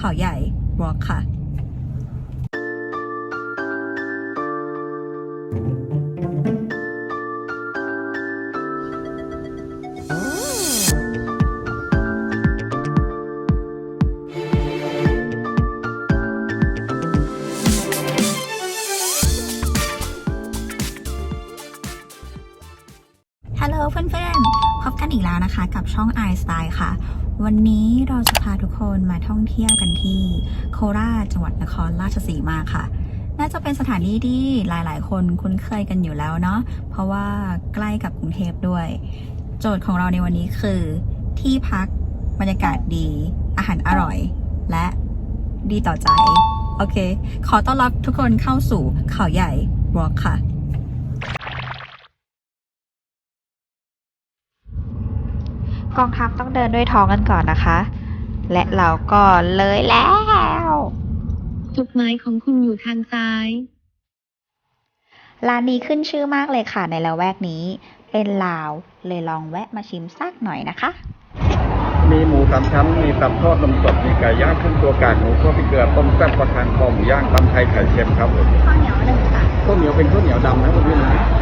เขาใหญ่วอล์กค่ะฮัลโหลเพื่อนๆ พบกันอีกแล้วนะคะกับช่อง i Style ค่ะ วันนี้เราจะพาทุกคนมาท่องเที่ยวกันที่โคราชจังหวัดนครราชสีมาค่ะ น่าจะเป็นสถานที่ที่หลายๆ คนคุ้นเคยกันอยู่แล้วเนาะ เพราะว่าใกล้กับกรุงเทพด้วย โจทย์ของเราในวันนี้คือ ที่พักบรรยากาศดี อาหารอร่อย และดีต่อใจ โอเค ขอต้อนรับทุกคนเข้าสู่เขาใหญ่วอล์กค่ะ กองทัพต้องเดินด้วยท้องกันก่อนนะคะ และเราก็เลยแล้ว จุดหมายของคุณอยู่ทางซ้าย ร้านนี้ขึ้นชื่อมากเลยค่ะในละแวกนี้ เป็นลาวเลยลองแวะมาชิมสักหน่อยนะคะ มีหมูสามชั้น มีตับทอดนมสด มีไก่ย่างขึ้นตัวกากหมูข้าวพริกเกลือต้มแซ่บกระทานคอหมูย่างตำไทยไข่เค็มครับผมข้าวเหนียวหนึ่งค่ะข้าวเหนียวเป็นข้าวเหนียวดำนะคุณพี่นะ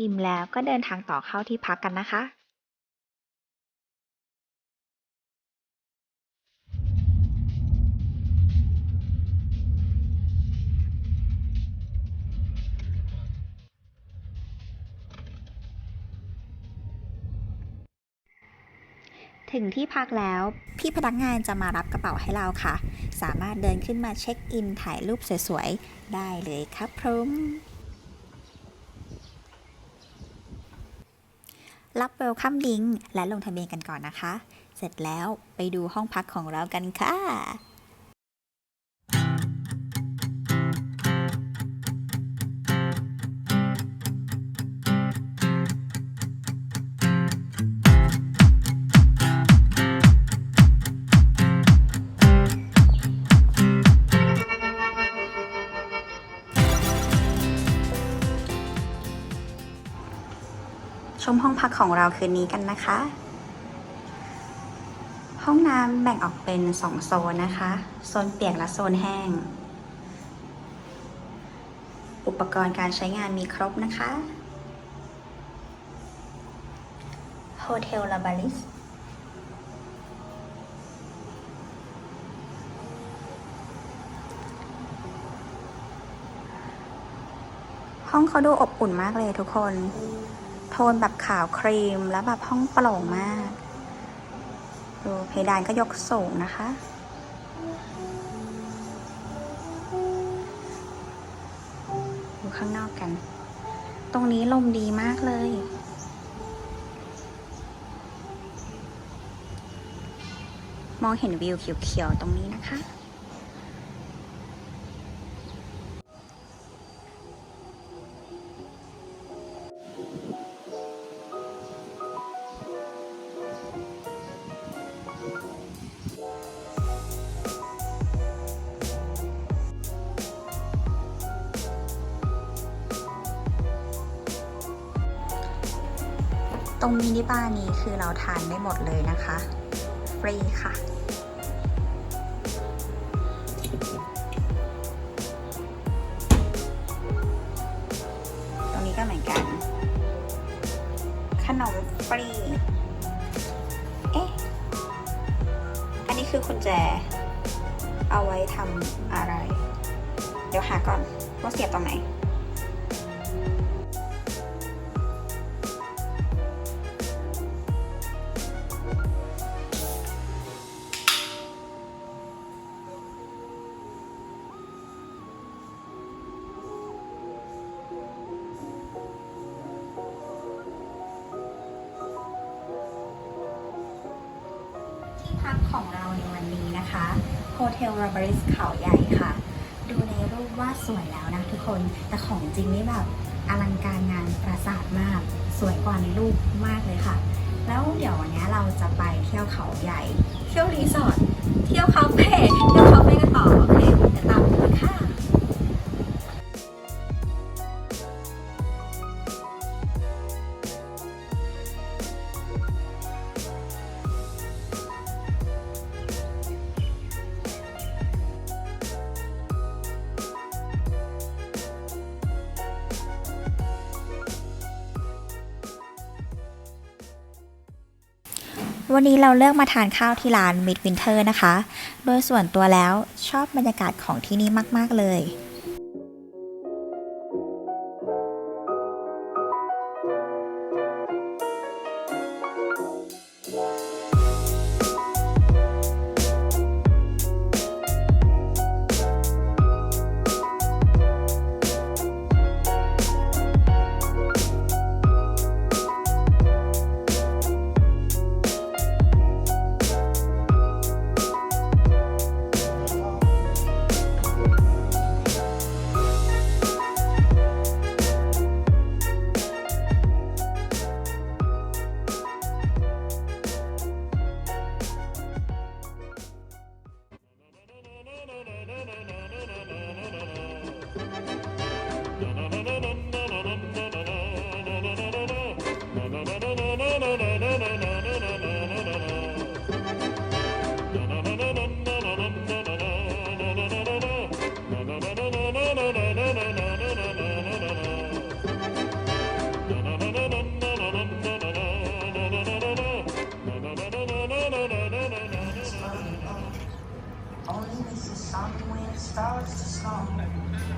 อิ่มแล้วก็เดินทางต่อเข้าที่พักกันนะคะ ถึงที่พักแล้วพี่พนักงานจะมารับกระเป๋าให้เราค่ะ สามารถเดินขึ้นมาเช็คอินถ่ายรูปสวยๆ ได้เลยครับพร้ม รับเวลคัมลิงและลงทะเบียนกันก่อนนะคะ เสร็จแล้วไปดูห้องพักของเรากันค่ะ ชมห้องพักของเราคืนนี้กันนะคะ ห้องน้ำแบ่งออกเป็นสองโซนนะคะ โซนเปียกและโซนแห้ง อุปกรณ์การใช้งานมีครบนะคะโฮเทลลาบาลิสห้องเขาดูอบอุ่นมากเลยทุกคน โทนแบบขาวครีมแล้วแบบห้องโปร่งมากดูเพดานก็ยกสูงนะคะ ดูข้างนอกกัน ตรงนี้ลมดีมากเลย มองเห็นวิวเขียวๆตรงนี้นะคะ ตรงมินิบาร์นี้คือเราทานได้หมดเลยนะคะ ฟรีค่ะ ตรงนี้ก็เหมือนกัน ขนมฟรี เอ๊ะ อันนี้คือคุณแจ เอาไว้ทำอะไร เดี๋ยวหาก่อนว่าเสียบตรงไหน โฮเทลราบริสเขาใหญ่ค่ะ ดูในรูปว่าสวยแล้วนะทุกคน แต่ของจริงนี่แบบอลังการงานปราสาทมาก สวยกว่าในรูปมากเลยค่ะ แล้วเดี๋ยววันนี้เราจะไปเที่ยวเขาใหญ่ เที่ยวรีสอร์ท เที่ยวคาเฟ่ เที่ยวคาเฟ่กันต่อโอเคเดี๋ยวตามมาค่ะ วันนี้เราเลือกมาทานข้าวที่ร้าน Midwinter นะคะ โดยส่วนตัวแล้วชอบบรรยากาศของที่นี่มาก ๆ เลย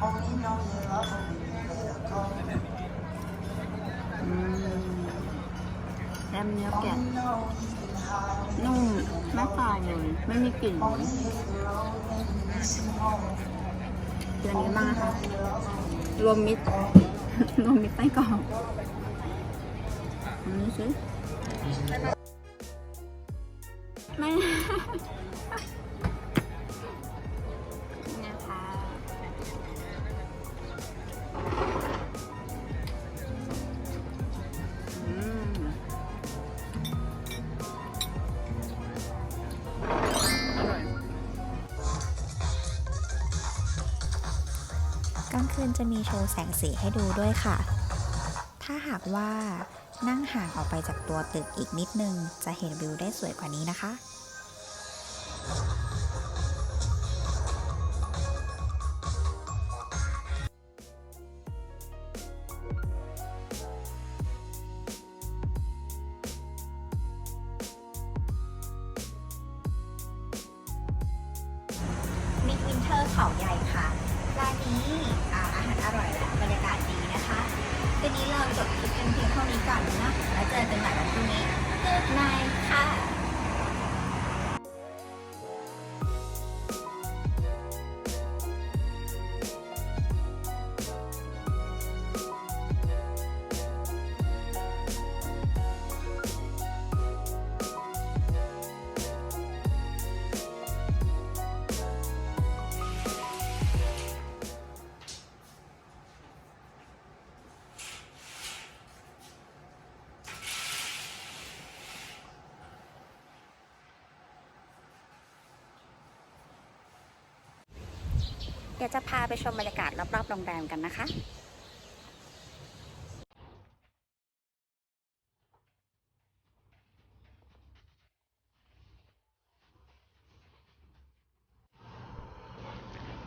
ห้องนี้น้องเยอะแล้วผมแล้วก็อืมแอมเนื้อแกะนุ่มไม่ตายเลยไม่มีกลิ่นตัวนี้มากคะรวมมิตรรวมมิตรไต้กรอกอันนี้ซื้อ โชว์แสงสีให้ดูด้วยค่ะ ถ้าหากว่านั่งห่างออกไปจากตัวตึกอีกนิดนึง จะเห็นวิวได้สวยกว่านี้นะคะมิดวินเทอร์เขาใหญ่ค่ะร้านนี้ ก่อนนะแล้วเจอกันใหม่วันพรุ่งนี้ Good night ค่ะ ดี๋ยวจะพาไปชมบรรยากาศรอบๆโรงแรมกันนะคะ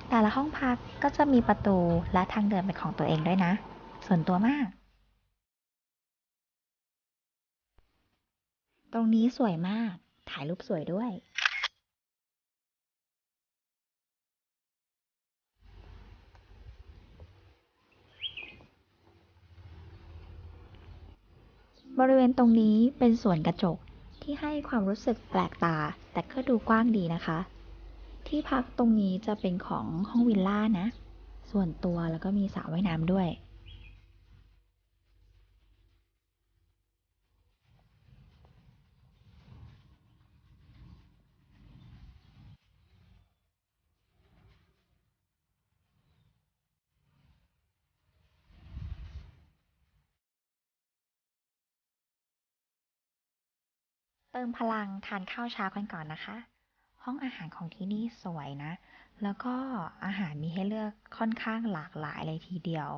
แต่ละห้องพักก็จะมีประตูและทางเดินเป็นของตัวเองด้วยนะ ส่วนตัวมาก ตรงนี้สวยมาก ถ่ายรูปสวยด้วย บริเวณตรงนี้เป็นสวนกระจกที่ให้ความรู้สึกแปลกตา แต่ก็ดูกว้างดีนะคะ ที่พักตรงนี้จะเป็นของห้องวิลล่านะ ส่วนตัวแล้วก็มีสระว่ายน้ำด้วย เติมพลังทานข้าวเช้ากันก่อนนะคะ ห้องอาหารของที่นี่สวยนะ แล้วก็อาหารมีให้เลือกค่อนข้างหลากหลายเลยทีเดียว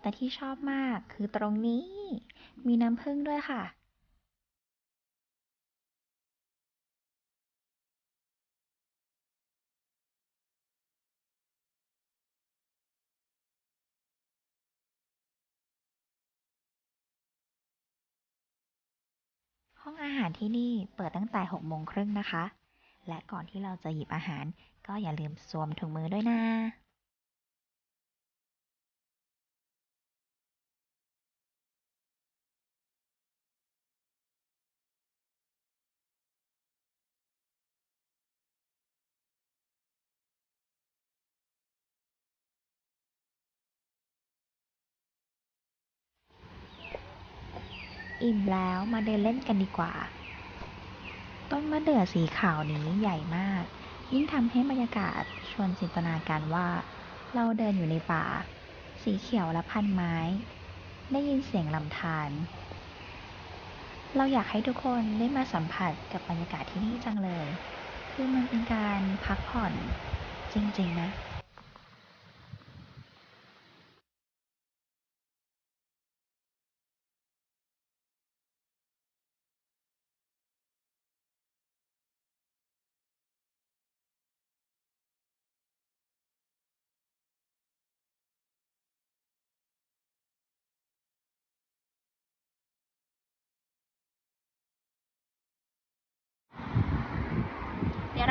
แต่ที่ชอบมากคือตรงนี้ มีน้ำผึ้งด้วยค่ะ ห้องอาหารที่นี่เปิดตั้งแต่6โมงครึ่งนะคะ และก่อนที่เราจะหยิบอาหารก็อย่าลืมสวมถุงมือด้วยนะ อิ่มแล้วมาเดินเล่นกันดีกว่า ต้นมะเดื่อสีขาวนี้ใหญ่มาก ยิ่งทำให้บรรยากาศชวนจินตนาการว่า เราเดินอยู่ในป่า สีเขียวและพันไม้ ได้ยินเสียงลำธารเราอยากให้ทุกคนได้มาสัมผัสกับบรรยากาศที่นี่จังเลย คือมันเป็นการพักผ่อนจริง ๆ นะ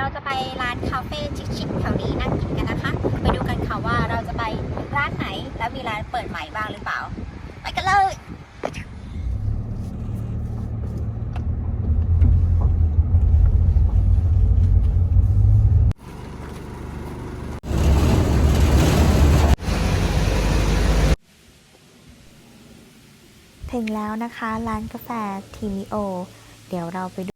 เราจะไปร้านคาเฟ่ชิคๆแถวนี้นั่งกินกันนะคะ ไปดูกันค่ะว่าเราจะไปร้านไหนแล้วมีร้านเปิดใหม่บ้างหรือเปล่า ไปกันเลยถึงแล้วนะคะ ร้านกาแฟทีมิโอ เดี๋ยวเราไป